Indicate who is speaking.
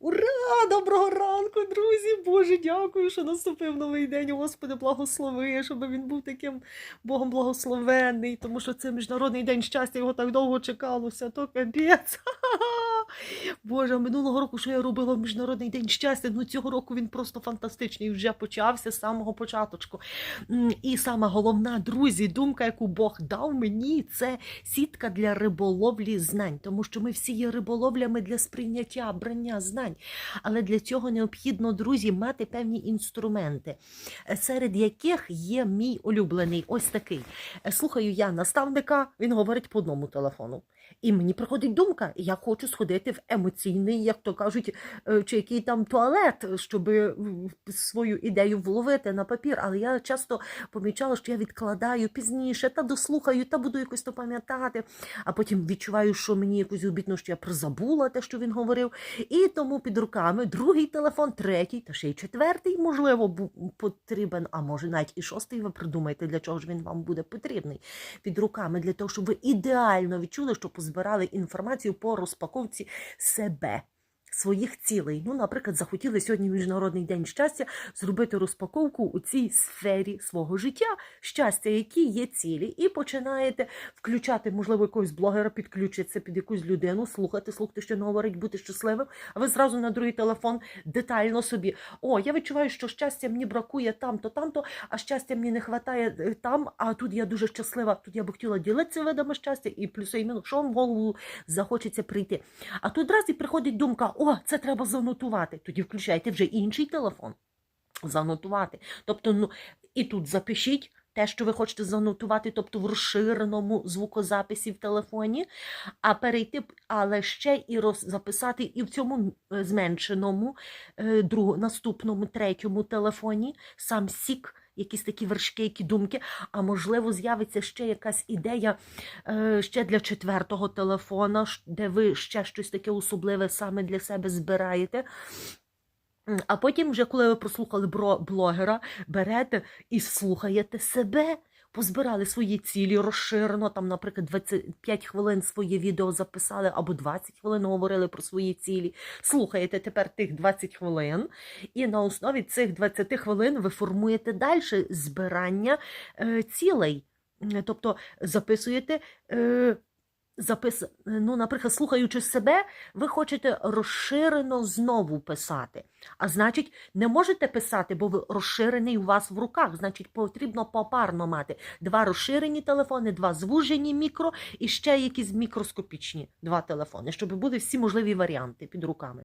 Speaker 1: Ура! Доброго ранку, друзі! Боже, дякую, що наступив новий день. Господи, благослови, щоб він був таким Богом благословенний, тому що це міжнародний день щастя, його так довго чекалося, то капець. Боже, минулого року, що я робила в Міжнародний день щастя, ну цього року він просто фантастичний, вже почався з самого початочку. І сама головна, друзі, думка, яку Бог дав мені, це сітка для риболовлі знань, тому що ми всі є риболовлями для сприйняття, брання знань. Але для цього необхідно, друзі, мати певні інструменти, серед яких є мій улюблений, ось такий. Е, Слухаю я наставника, він говорить по одному телефону. І мені приходить думка, я хочу сходити в емоційний, як то кажуть, е, чи який там туалет, щоб свою ідею вловити на папір. Але я часто помічала, що я відкладаю пізніше, та дослухаю, та буду якось то пам'ятати. А потім відчуваю, що мені якусь обідно, що я прозабула те, що він говорив. І тому під руками другий телефон, третій, та ще й четвертий, можливо, потрібен, а може навіть і шостий. Ви придумаєте, для чого ж він вам буде потрібний під руками, для того, щоб ви ідеально відчули, що позбирали інформацію по розпаковці себе. Своїх цілей. Ну, наприклад, захотіли сьогодні Міжнародний день щастя зробити розпаковку у цій сфері свого життя, щастя, які є цілі, і починаєте включати, можливо, якогось блогера, підключитися під якусь людину, слухати, слухати, що він говорить, бути щасливим. А ви зразу на другий телефон детально собі. О, я відчуваю, що щастя мені бракує там-то, там-то, а щастя мені не вистачає е, там. А тут я дуже щаслива. Тут я би хотіла ділитися видами щастя, і плюси і мінус, що вам в голову захочеться прийти. А тут раз і приходить думка: о, це треба занотувати. Тоді включайте вже інший телефон. Занотувати. Тобто, ну і тут запишіть. Те, що ви хочете занотувати, тобто в розширеному звукозаписі в телефоні, а перейти, але ще і записати і в цьому е, зменшеному, е, другу, наступному, третьому телефоні, сам сік, якісь такі вершки, які думки, а можливо, з'явиться ще якась ідея е, ще для четвертого телефона, де ви ще щось таке особливе саме для себе збираєте. А потім, вже коли ви прослухали блогера, берете і слухаєте себе. Позбирали свої цілі розширено, там, наприклад, 25 хвилин своє відео записали або 20 хвилин говорили про свої цілі. Слухаєте тепер тих 20 хвилин, і на основі цих 20 хвилин ви формуєте далі збирання е, цілей. Тобто записуєте. Е, Запис... Ну, наприклад, слухаючи себе, ви хочете розширено знову писати. А значить, не можете писати, бо ви розширений у вас в руках. Значить, потрібно попарно мати два розширені телефони, два звужені мікро і ще якісь мікроскопічні два телефони, щоб були всі можливі варіанти під руками.